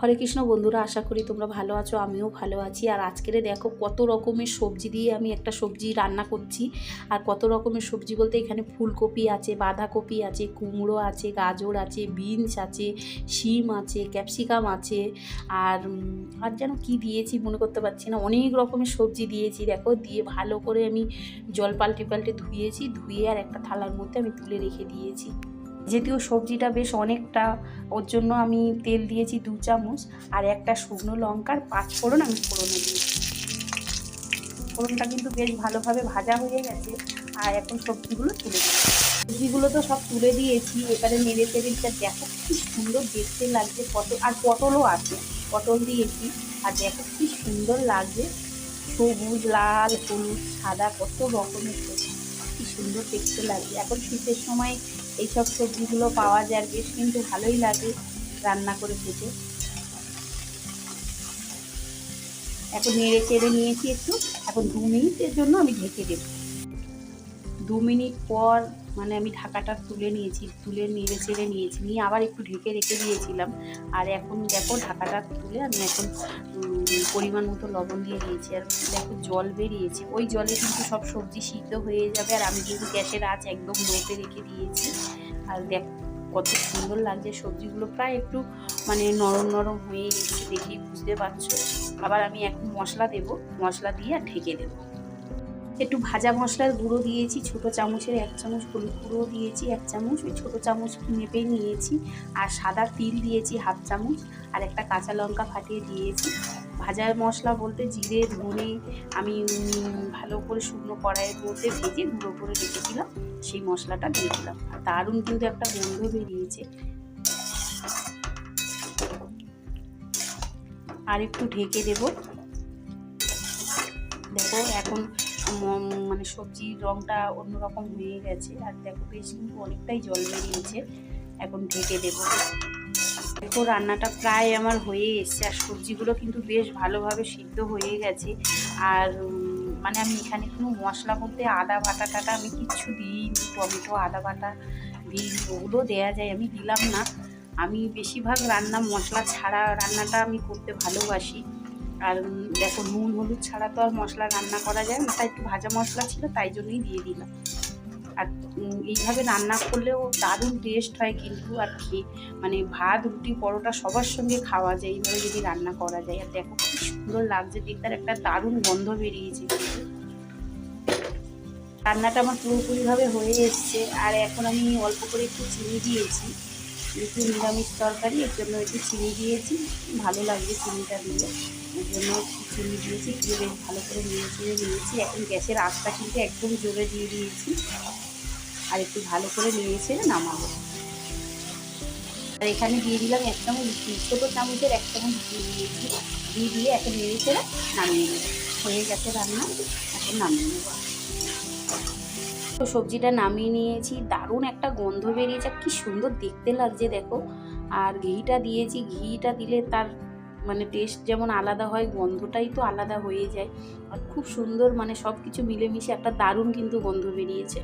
হরে কৃষ্ণ বন্ধুরা, আশা করি তোমরা ভালো আছো, আমিও ভালো আছি। আর আজকের দেখো কত রকমের সবজি দিয়ে আমি একটা সবজি রান্না করছি। আর কত রকমের সবজি বলতে এখানে ফুলকপি আছে, বাঁধাকপি আছে, কুমড়ো আছে, গাজর আছে, বিনস আছে, শিম আছে, ক্যাপসিকাম আছে। আর আর যেন কি দিয়েছি মনে করতে পারছি না, অনেক রকমের সবজি দিয়েছি। দেখো, দিয়ে ভালো করে আমি জল পাল্টে পাল্টে ধুয়েছি, ধুয়ে আর একটা থালার মধ্যে আমি তুলে রেখে দিয়েছি। যদিও সবজিটা বেশ অনেকটা, ওর জন্য আমি তেল দিয়েছি দু চামচ, আর একটা শুকনো লঙ্কার পাঁচ ফোড়ন আমি ফোড়নে দিয়েছি। ফোড়নটা কিন্তু বেশ ভালোভাবে ভাজা হয়ে গেছে, আর এখন সবজিগুলো তুলে সবজিগুলো তো সব তুলে দিয়েছি, এবারে নেড়ে তেড়েটা দেখো কি সুন্দর দেখতে লাগছে, পটল, আর পটলও আছে, পটল দিয়েছি, আর দেখো কি সুন্দর লাগছে, সবুজ, লাল, হলুদ, সাদা, কত রকমের কি সুন্দর দেখতে লাগছে। এখন শীতের সময় এইসব সবজিগুলো পাওয়া যায় আর বেশ কিন্তু ভালোই লাগে রান্না করে খেতে। এখন নেড়ে চেড়ে নিয়েছি একটু। এখন দু মিনিটের জন্য আমি ঢেকে দেব। দু মিনিট পর মানে আমি ঢাকাটা তুলে নিয়েছি, তুলে নেড়ে চেড়ে নিয়েছি, নিয়ে আবার একটু ঢেকে রেখে দিয়েছিলাম। আর এখন দেখো ঢাকাটা তুলে আমি এখন পরিমাণ মতো লবণ দিয়ে দিয়েছি। আর দেখো জল বেরিয়েছে। ওই জলে কিন্তু সব সবজি সিদ্ধ হয়ে যাবে। আর আমি কিন্তু গ্যাসের আঁচ একদম লোতে রেখে দিয়েছি। আর দেখ, কত সুন্দর লাগছে সবজিগুলো। প্রায় একটু মানে নরম নরম হয়ে এসেছে দেখেই বুঝতে পারছ। আবার আমি এখন মশলা দেব। মশলা দিয়ে আর ঢেকে দেবো। একটু ভাজা মশলার গুঁড়ো দিয়েছি, ছোট চামচের এক চামচ হলুদ গুঁড়ো দিয়েছি, এক চামচ, ওই ছোটো চামচ মেপে নিয়েছি, আর সাদা তিল দিয়েছি হাফ চামচ, আর একটা কাঁচা লঙ্কা ফাটিয়ে দিয়েছি। ভাজা মশলা বলতে জিরে, ধনে, আমি ভালো করে শুকনো কড়াইয়ের মধ্যে ভেজে গুঁড়ো করে রেখেছিলাম, সেই মশলাটা দিয়ে দিলাম। আর দারুণ কিন্তু একটা গন্ধ বেরিয়েছে। আর একটু ঢেকে দেব। দেখো, এখন মানে সবজির রঙটা অন্যরকম হয়ে গেছে। আর দেখো, বেশ কিন্তু অনেকটাই জল বেরিয়েছে। এখন ঢেকে দেব। দেখো, রান্নাটা প্রায় আমার হয়ে এসছে। আর সবজিগুলো কিন্তু বেশ ভালোভাবে সিদ্ধ হয়ে গেছে। আর মানে আমি এখানে কোনো মশলা বলতে আদা বাটা টাটা আমি কিচ্ছু দিইনি। টমেটো, আদা বাটা দিই ওগুলো দেওয়া যায়। আমি দিলাম না। আমি বেশিরভাগ রান্না মশলা ছাড়া রান্নাটা আমি করতে ভালোবাসি। আর দেখো নুন, হলুদ ছাড়া তো আর মশলা রান্না করা যায় না। তাই একটু ভাজা মশলা ছিল, তাই জন্যই দিয়ে দিলাম। আর এইভাবে রান্না করলেও দারুণ টেস্ট হয় কিন্তু। আর খেয়ে মানে ভাত, রুটি, পরোটা সবার সঙ্গে খাওয়া যায়, এইভাবে যদি রান্না করা যায়। আর দেখো কি সুন্দর লাগছে, দেখতে। একটা দারুণ গন্ধ বেরিয়েছে। রান্নাটা আমার পুরোপুরিভাবে হয়ে এসছে। আর এখন আমি অল্প করে একটু চিনি দিয়েছি। একটু নিরামিষ তরকারি, এর জন্য একটু চিনি দিয়েছি। ভালো লাগছে চিনিটা দিলে। এর জন্য একটু চিনি দিয়েছি দিয়ে বেশ ভালো করে নিয়ে চিড়ে নিয়েছি। এখন গ্যাসের আঁচটা কিন্তু একদম জোরে দিয়ে দিয়েছি। আর একটু ভালো করে নিয়ে ছেড়ে নামাবো। আর এখানে দিয়ে দিলাম এক চামচ ঘি ছোটো চামচের এক চামচ ঘি দিয়েছি। ঘি দিয়ে এখন নেড়ে ছেড়ে নামিয়ে নেব। হয়ে গেছে রান্না, এখন নামিয়ে নেব। তো সবজিটা নামিয়ে নিয়েছি, দারুণ একটা গন্ধ বেরিয়েছে কি সুন্দর দেখতে লাগছে দেখো। আর ঘিটা দিয়েছি, ঘিটা দিলে তার মানে টেস্ট যেমন আলাদা হয়, গন্ধটাই তো আলাদা হয়ে যায়। আর খুব সুন্দর মানে সব কিছু মিলেমিশে একটা দারুণ কিন্তু গন্ধ বেরিয়েছে।